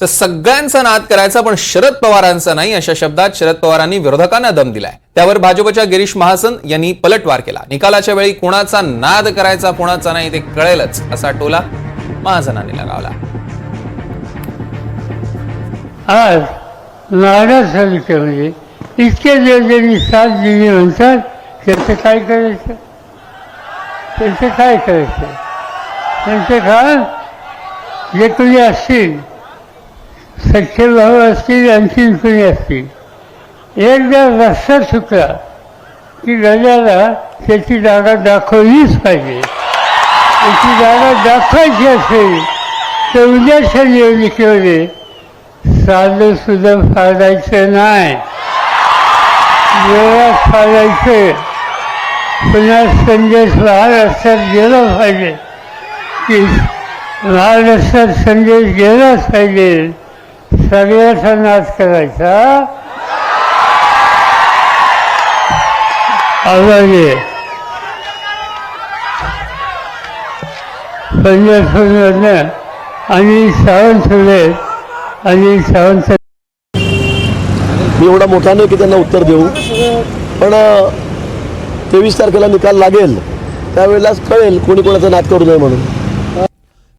तर सगळ्यांचा नाद करायचा पण शरद पवारांचा नाही अशा शब्दात शरद पवारांनी विरोधकांना दम दिलाय. त्यावर भाजपच्या गिरीश महासन यांनी पलटवार केला. निकालाच्या वेळी कोणाचा नाद करायचा कोणाचा नाही ते कळेलच असा टोला महाजनांनी लगावला. आज नाराज तालुक्यामध्ये इतके दिवस ज्यांनी साथ दिली म्हणतात त्यांचं काय करायचं? त्यांचं काय करायचं? त्यांचं काय जे कोणी असतील सख्य भाऊ असतील आणखी कोणी असतील? एकदा रस्ता चुकला की गल्याला त्याची जागा दाखवलीच पाहिजे. त्याची जागा दाखवायची असेल तर उद्याच्या निवडणुकीमध्ये साधं सुद्धा फाडायचं नाही. जोरात फाडायचं. पुन्हा संदेश महाराष्ट्रात गेला पाहिजे. की महाराष्ट्रात संदेश गेलाच पाहिजे. सगळ्याचा नाश करायचा आवाजे आणि सावंत आणि सावंत मी एवढा मोठा नाही की त्यांना उत्तर देऊ. पण तेवीस तारखेला निकाल लागेल. त्यावेळेलाच कळेल कोणी कोणाचा नाद करू नये म्हणून.